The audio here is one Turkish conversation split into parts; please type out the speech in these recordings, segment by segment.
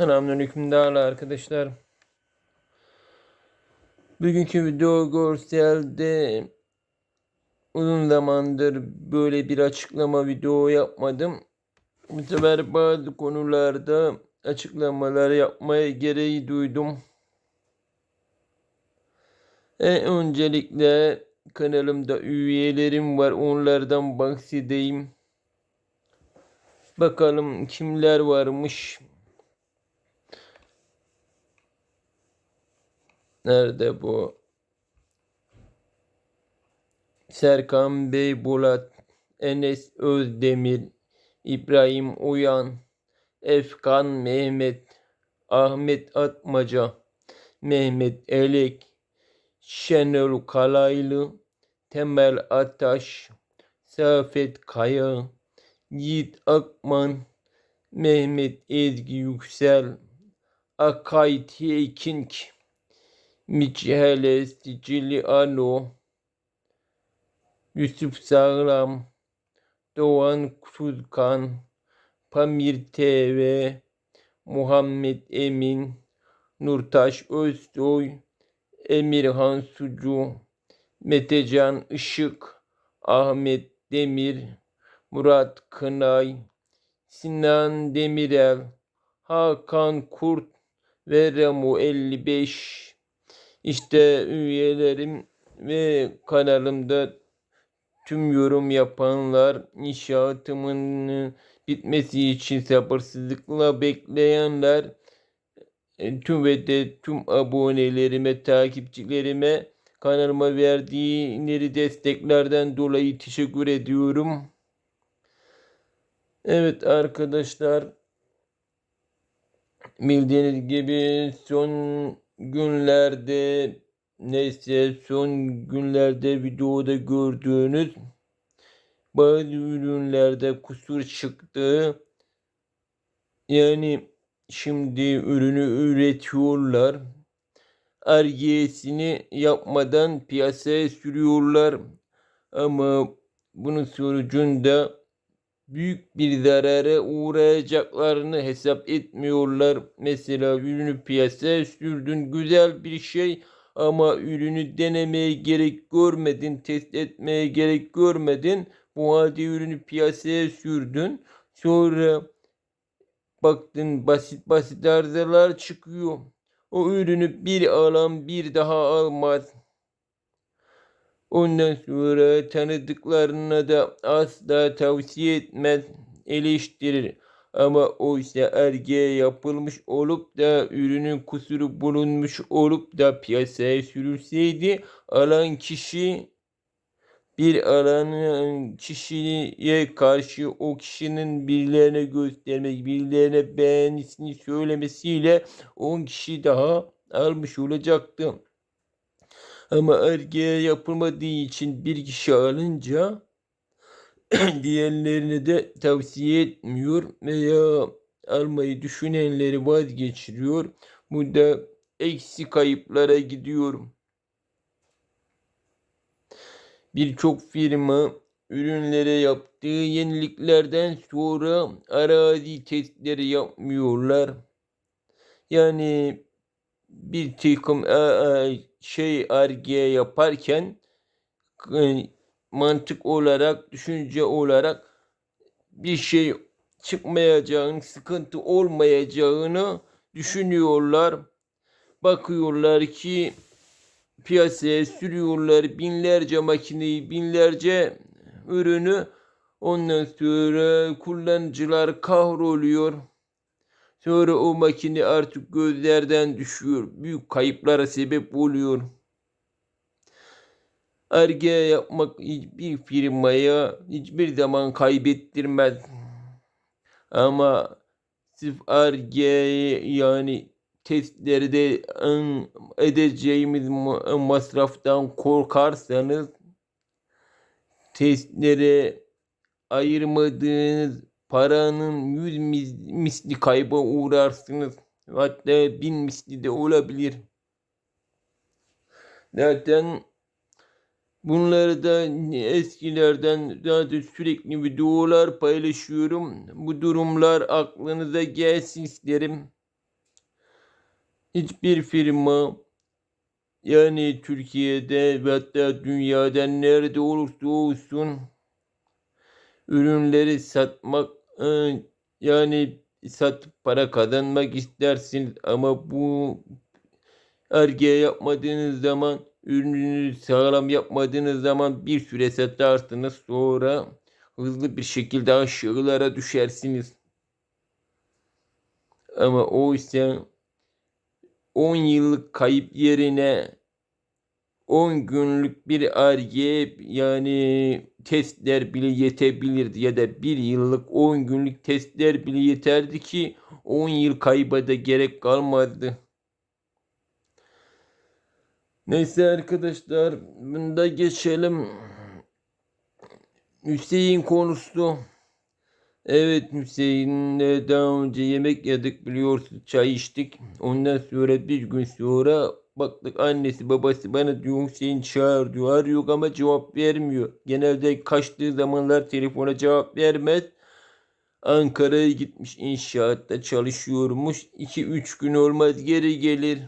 Selamünaleyküm değerli arkadaşlar. Bugünkü video görselde uzun zamandır böyle bir açıklama video yapmadım. Bu sefer bazı konularda açıklamalar yapmaya gereği duydum. En öncelikle kanalımda üyelerim var onlardan bahsedeyim. Bakalım kimler varmış. Nerede bu? Serkan Beybulat, Enes Özdemir, İbrahim Uyan, Efkan Mehmet, Ahmet Atmaca, Mehmet Elek, Şenol Kalaylı, Temel Ataş, Safet Kaya, Yiğit Akman, Mehmet Ezgi Yüksel, Akay Teking, Michele Siciliano, Yusuf Sağlam, Doğan Kuzkan, Pamir TV, Muhammed Emin, Nurtaş Özsoy, Emirhan Sucu, Metecan Işık, Ahmet Demir, Murat Kınay, Sinan Demirel, Hakan Kurt ve Remo 55. İşte üyelerim ve kanalımda tüm yorum yapanlar, inşaatımın bitmesi için sabırsızlıkla bekleyenler, e, tüm ve de tüm abonelerime, takipçilerime kanalıma verdiğinleri desteklerden dolayı teşekkür ediyorum. Evet arkadaşlar bildiğiniz gibi son günlerde neyse son günlerde videoda gördüğünüz bazı ürünlerde kusur çıktı. Yani şimdi ürünü üretiyorlar. Argesini yapmadan piyasaya sürüyorlar. Ama bunun sonucunda büyük bir zarara uğrayacaklarını hesap etmiyorlar. Mesela ürünü piyasaya sürdün güzel bir şey ama ürünü denemeye gerek görmedin, test etmeye gerek görmedin. Bu halde ürünü piyasaya sürdün. Sonra baktın basit basit arızalar çıkıyor. O ürünü bir alan bir daha almaz. Ondan sonra tanıdıklarına da asla tavsiye etmez, eleştirir. Ama o ise ergeğe yapılmış olup da ürünün kusuru bulunmuş olup da piyasaya sürülseydi alan kişi bir alan kişiye karşı o kişinin birilerine göstermek, birilerine beğenisini söylemesiyle 10 kişi daha almış olacaktı. Ama erkeğe yapılmadığı için bir kişi alınca diğerlerine de tavsiye etmiyor veya almayı düşünenleri vazgeçiriyor. Bu da eksi kayıplara gidiyor. Birçok firma ürünlere yaptığı yeniliklerden sonra arazi testleri yapmıyorlar. Yani bir takım şey arge yaparken e, mantık olarak, düşünce olarak bir şey çıkmayacağını, sıkıntı olmayacağını düşünüyorlar. Bakıyorlar ki piyasaya sürüyorlar binlerce makineyi, binlerce ürünü. Ondan sonra kullanıcılar kahroluyor. Sonra o makine artık gözlerden düşüyor. Büyük kayıplara sebep oluyor. Arge yapmak hiçbir firmaya hiçbir zaman kaybettirmez. Ama sırf arge yani testlerde edeceğimiz masraftan korkarsanız testlere ayırmadığınız paranın yüz misli kayba uğrarsınız. Hatta bin misli de olabilir. Zaten bunları da eskilerden zaten sürekli videolar paylaşıyorum. Bu durumlar aklınıza gelsin isterim. hiçbir firma yani Türkiye'de ve hatta dünyada nerede olursa olsun ürünleri satmak yani satıp para kazanmak istersin ama bu Arge yapmadığınız zaman ürünü sağlam yapmadığınız zaman bir süre satarsınız sonra hızlı bir şekilde aşağılara düşersiniz. Ama o ise 10 yıllık kayıp yerine 10 günlük bir arge yani testler bile yetebilirdi ya da 1 yıllık 10 günlük testler bile yeterdi ki 10 yıl kayba da gerek kalmazdı. Neyse arkadaşlar bunda geçelim. Hüseyin konusu. Evet Hüseyin'le daha önce yemek yedik biliyorsun çay içtik. Ondan sonra bir gün sonra baktık annesi babası bana diyor Hüseyin çağır diyor arıyor ama cevap vermiyor. Genelde kaçtığı zamanlar telefona cevap vermez. Ankara'ya gitmiş inşaatta çalışıyormuş. 2-3 gün olmaz geri gelir.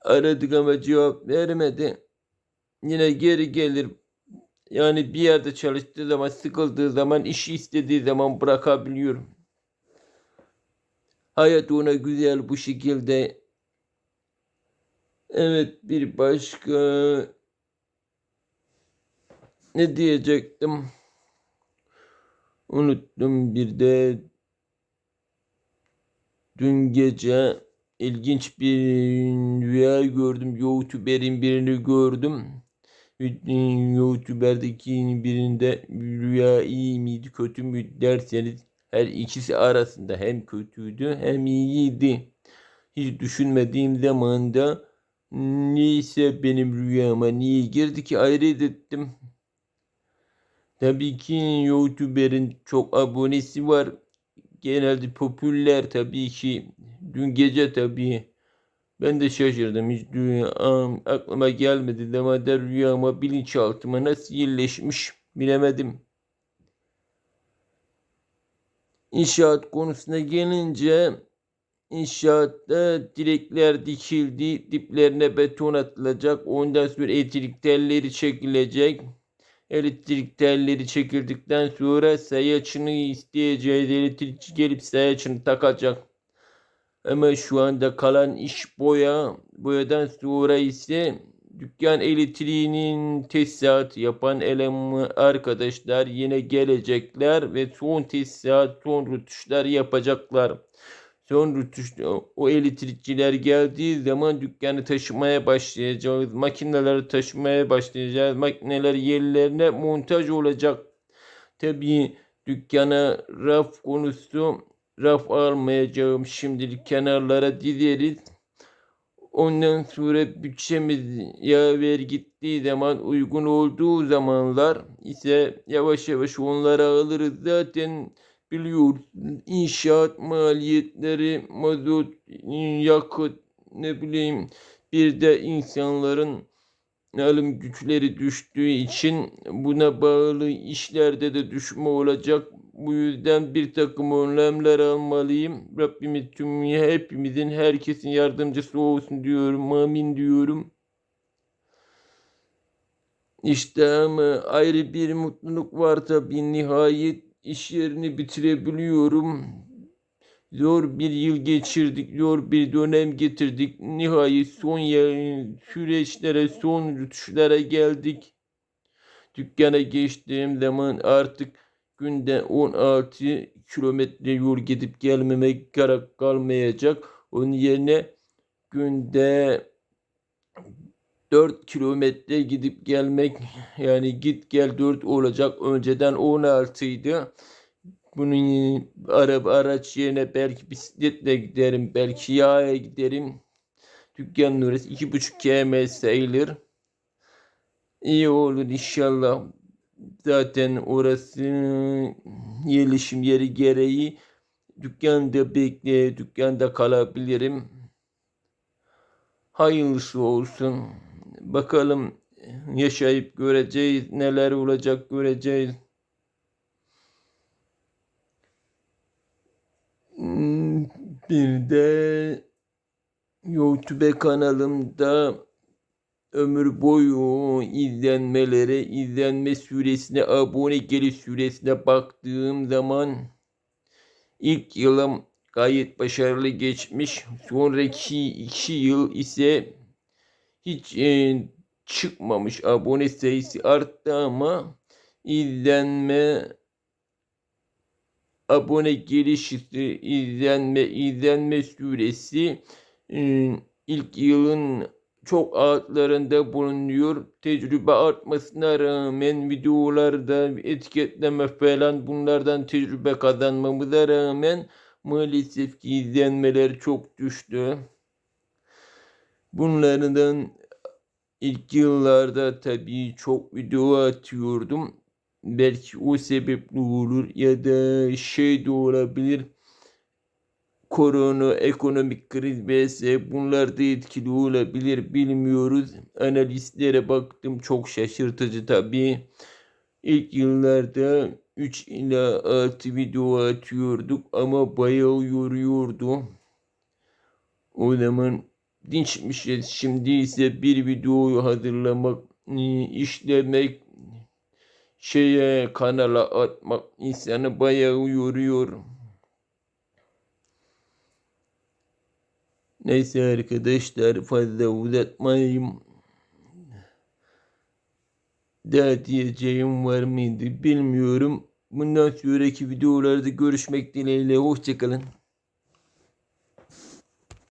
Aradık ama cevap vermedi. Yine geri gelir. Yani bir yerde çalıştığı zaman, sıkıldığı zaman, işi istediği zaman bırakabiliyorum. Hayat ona güzel bu şekilde. Evet bir başka ne diyecektim? Unuttum bir de dün gece ilginç bir rüya gördüm. YouTuber'in birini gördüm. YouTuber'deki birinde rüya iyi miydi kötü mü derseniz her ikisi arasında hem kötüydü hem iyiydi. Hiç düşünmediğim zamanda neyse benim rüyama niye girdi ki hayret ettim. Tabii ki YouTuber'in çok abonesi var. Genelde popüler tabii ki. Dün gece tabii ben de şaşırdım. Hiç rüyam aklıma gelmedi. Demada rüyama bilinçaltıma nasıl yerleşmiş bilemedim. İnşaat konusuna gelince inşaatta direkler dikildi. Diplerine beton atılacak. Ondan sonra elektrik telleri çekilecek. Elektrik telleri çekildikten sonra sayaçını isteyeceğiz. Elektrikçi gelip sayaçını takacak. Ama şu anda kalan iş boya. Boyadan sonra ise dükkan elektriğinin tesisatı yapan eleman arkadaşlar yine gelecekler ve son tesisat, son rütuşlar yapacaklar. Son o elektrikçiler geldiği zaman dükkanı taşımaya başlayacağız. Makineleri taşımaya başlayacağız. Makineler yerlerine montaj olacak. Tabii dükkana raf konusu raf almayacağım şimdilik kenarlara dizeriz. Ondan sonra bütçemiz yaver gittiği zaman uygun olduğu zamanlar ise yavaş yavaş onları alırız. Zaten biliyoruz inşaat maliyetleri, mazot, yakıt ne bileyim bir de insanların alım güçleri düştüğü için buna bağlı işlerde de düşme olacak. Bu yüzden bir takım önlemler almalıyım. Rabbimiz tüm hepimizin herkesin yardımcısı olsun diyorum. Amin diyorum. İşte ama ayrı bir mutluluk var tabii. Nihayet iş yerini bitirebiliyorum. Zor bir yıl geçirdik, zor bir dönem getirdik. Nihayet son süreçlere, son rütuşlara geldik. Dükkana geçtiğim zaman artık günde 16 kilometre yol gidip gelmemek gerek kalmayacak. Onun yerine günde 4 kilometre gidip gelmek yani git gel 4 olacak. Önceden 16 idi. Bunun araba araç yerine belki bisikletle giderim, belki yağa giderim. Dükkanın orası 2,5 km sayılır. İyi olur inşallah. Zaten orası yerleşim yeri gereği dükkanda bekle, dükkanda kalabilirim. Hayırlısı olsun. Bakalım yaşayıp göreceğiz. Neler olacak göreceğiz. Hmm, bir de YouTube kanalımda ömür boyu izlenmelere, izlenme süresine, abone geliş süresine baktığım zaman ilk yılım gayet başarılı geçmiş. Sonraki iki yıl ise hiç e, çıkmamış. Abone sayısı arttı ama izlenme abone geliş izlenme izlenme süresi e, ilk yılın çok altlarında bulunuyor. Tecrübe artmasına rağmen videolarda etiketleme falan bunlardan tecrübe kazanmamıza rağmen maalesef ki izlenmeler çok düştü. Bunlardan ilk yıllarda tabii çok video atıyordum. Belki o sebeple olur ya da şey de olabilir. Korona, ekonomik kriz vs. bunlar da etkili olabilir bilmiyoruz. Analistlere baktım çok şaşırtıcı tabii. İlk yıllarda 3 ila 6 video atıyorduk ama bayağı yoruyordu. O zaman dinçmişiz. Şimdi ise bir videoyu hazırlamak, e, işlemek, şeye kanala atmak insanı bayağı yoruyor. Neyse arkadaşlar fazla uzatmayayım. Daha diyeceğim var mıydı bilmiyorum. Bundan sonraki videolarda görüşmek dileğiyle. Hoşçakalın.